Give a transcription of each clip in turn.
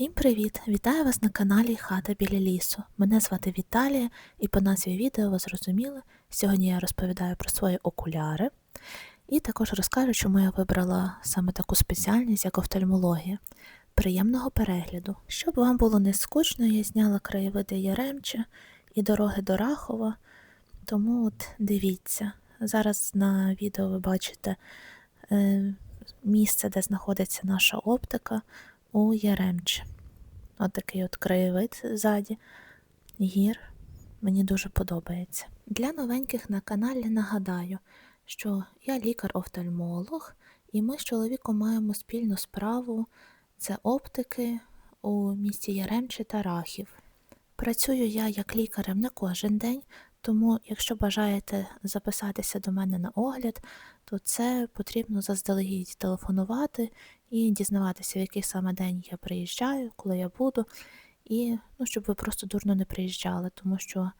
Всім привіт! Вітаю вас на каналі Хата біля лісу. Мене звати Віталія, і по назві відео ви зрозуміли, сьогодні я розповідаю про свої окуляри і також розкажу, чому я вибрала саме таку спеціальність, як офтальмологія. Приємного перегляду! Щоб вам було не скучно, я зняла краєвиди Яремча і дороги до Рахова, тому от дивіться. Зараз на відео ви бачите е, місце, де знаходиться наша оптика у Яремче. От такий от краєвид ззаді, гір. Мені дуже подобається. Для новеньких на каналі нагадаю, що я лікар-офтальмолог, і ми з чоловіком маємо спільну справу це оптики у місті Яремче та Рахів. Працюю я як лікарем не кожен день, тому, якщо бажаєте записатися до мене на огляд, то це потрібно заздалегідь телефонувати і дізнаватися, в який саме день я приїжджаю, коли я буду, і ну, щоб ви просто дурно не приїжджали, тому що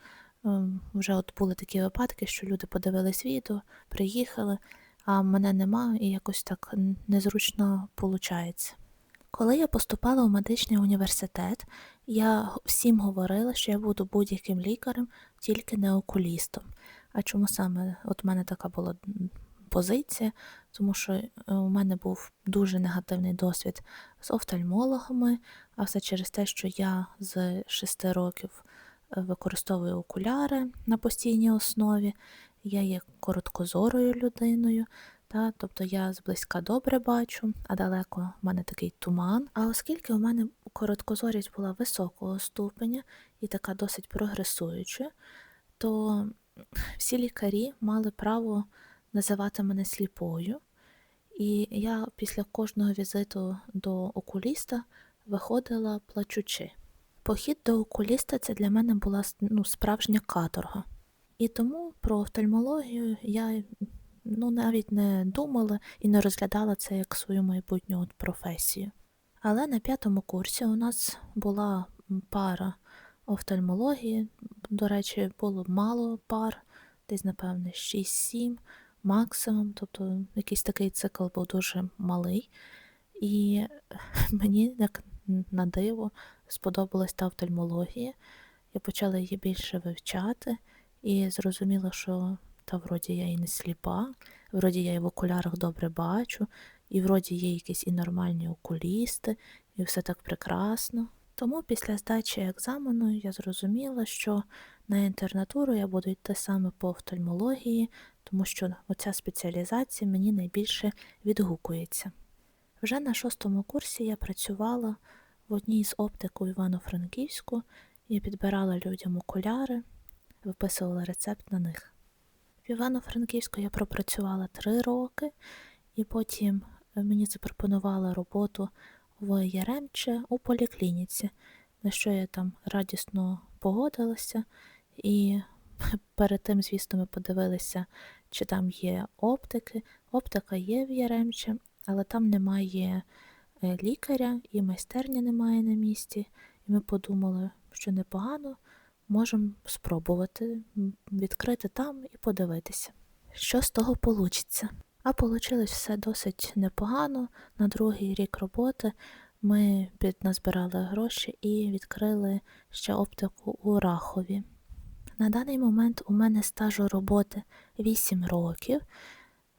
ем, вже от були такі випадки, що люди подивились відео, приїхали, а мене нема, і якось так незручно виходить. Коли я поступала у медичний університет, я всім говорила, що я буду будь-яким лікарем, тільки не окулістом. А чому саме от в мене така була позиція? Тому що е, у мене був дуже негативний досвід з офтальмологами, а все через те, що я з 6 років е, використовую окуляри на постійній основі, я є короткозорою людиною. Та, Тобто я зблизька добре бачу, а далеко в мене такий туман. А оскільки у мене короткозорість була високого ступеня і така досить прогресуюча, то всі лікарі мали право називати мене сліпою. І я після кожного візиту до окуліста виходила плачучи. Похід до окуліста це для мене була ну, справжня каторга. І тому про офтальмологію я ну, навіть не думала і не розглядала це як свою майбутню професію. Але на п'ятому курсі у нас була пара офтальмології. До речі, було мало пар, десь, напевне, 6-7 максимум, тобто якийсь такий цикл був дуже малий. І мені, як на диво, сподобалась та офтальмологія. Я почала її більше вивчати і зрозуміла, що та вроді я і не сліпа, вроді я і в окулярах добре бачу, і вроді є якісь і нормальні окулісти, і все так прекрасно. Тому після здачі екзамену я зрозуміла, що на інтернатуру я буду йти саме по офтальмології, тому що оця спеціалізація мені найбільше відгукується. Вже на шостому курсі я працювала в одній з оптик у Івано-Франківську, я підбирала людям окуляри, виписувала рецепт на них. В Івано-Франківську я пропрацювала три роки, і потім мені запропонували роботу в Яремче у поліклініці, на що я там радісно погодилася. І перед тим, звісно, ми подивилися, чи там є оптики. Оптика є в Яремче, але там немає е, лікаря і майстерні немає на місці. І ми подумали, що непогано можемо спробувати відкрити там і подивитися, що з того вийде. А вийшло все досить непогано. На другий рік роботи ми підназбирали гроші і відкрили ще оптику у Рахові. На даний момент у мене стажу роботи 8 років,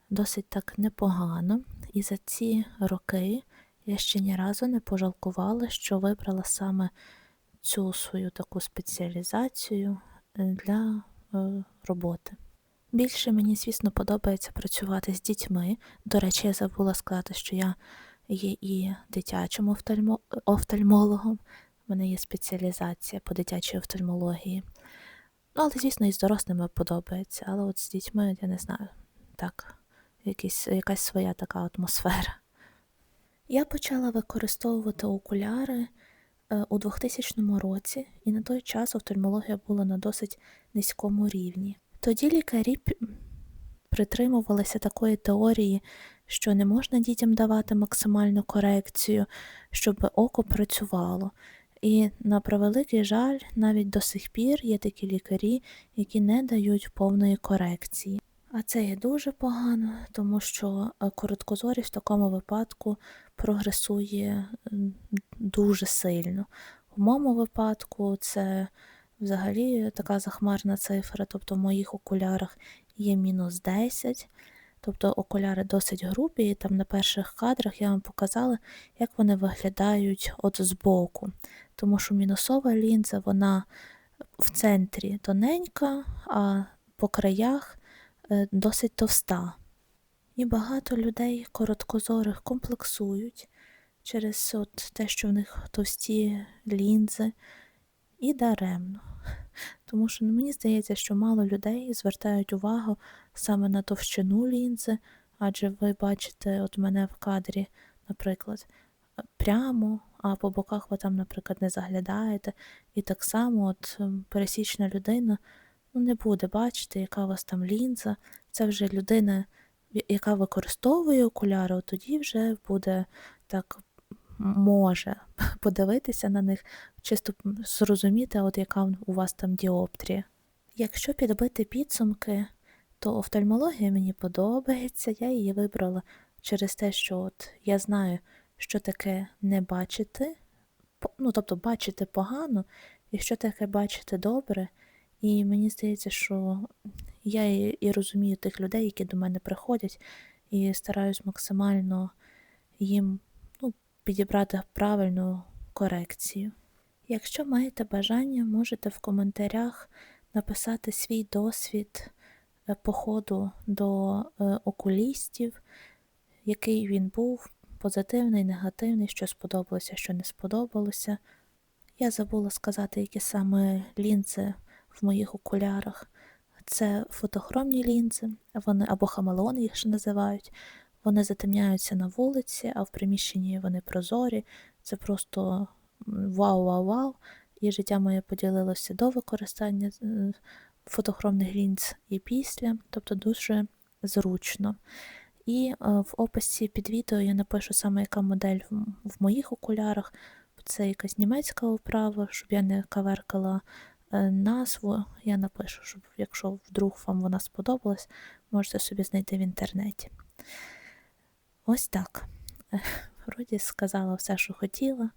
досить так непогано, і за ці роки я ще ні разу не пожалкувала, що вибрала саме цю свою таку спеціалізацію е, для е, роботи. Більше мені, звісно, подобається працювати з дітьми. До речі, я забула сказати, що я є і дитячим офтальмо... офтальмологом. У мене є спеціалізація по дитячій офтальмології. Ну, але, звісно, і з дорослими подобається. Але от з дітьми, я не знаю, так, якісь, якась своя така атмосфера. Я почала використовувати окуляри у 2000 році, і на той час офтальмологія була на досить низькому рівні. Тоді лікарі притримувалися такої теорії, що не можна дітям давати максимальну корекцію, щоб око працювало. І, на превеликий жаль, навіть до сих пір є такі лікарі, які не дають повної корекції. А це є дуже погано, тому що е, короткозорість в такому випадку прогресує дуже сильно. В моєму випадку це взагалі така захмарна цифра, тобто в моїх окулярах є мінус 10. Тобто окуляри досить грубі, і там на перших кадрах я вам показала, як вони виглядають от збоку. Тому що мінусова лінза, вона в центрі тоненька, а по краях е, досить товста. І багато людей короткозорих комплексують через от те, що в них товсті лінзи, і даремно. Тому що ну, мені здається, що мало людей звертають увагу саме на товщину лінзи, адже ви бачите, от мене в кадрі, наприклад, прямо, а по боках ви там, наприклад, не заглядаєте. І так само от ем, пересічна людина ну, не буде бачити, яка у вас там лінза. Це вже людина, яка використовує окуляри, от тоді вже буде так може подивитися на них, чисто зрозуміти, от яка у вас там діоптрія. Якщо підбити підсумки, то офтальмологія мені подобається, я її вибрала через те, що от я знаю, що таке не бачити, ну тобто бачити погано, і що таке бачити добре. І мені здається, що я і, розумію тих людей, які до мене приходять, і стараюсь максимально їм підібрати правильну корекцію. Якщо маєте бажання, можете в коментарях написати свій досвід е, походу до е, окулістів, який він був, позитивний, негативний, що сподобалося, що не сподобалося. Я забула сказати, які саме лінзи в моїх окулярах. Це фотохромні лінзи, вони або хамелеони їх ще називають. Вони затемняються на вулиці, а в приміщенні вони прозорі. Це просто вау-вау-вау. І життя моє поділилося до використання фотохромних лінз і після, тобто дуже зручно. І е, в описі під відео я напишу саме, яка модель в, в моїх окулярах. Це якась німецька оправа, щоб я не каверкала е, назву. Я напишу, щоб якщо вдруг вам вона сподобалась, можете собі знайти в інтернеті. Ось так. Вроді сказала все, що хотіла.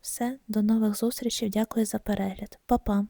Все, до нових зустрічей. Дякую за перегляд. Па-па!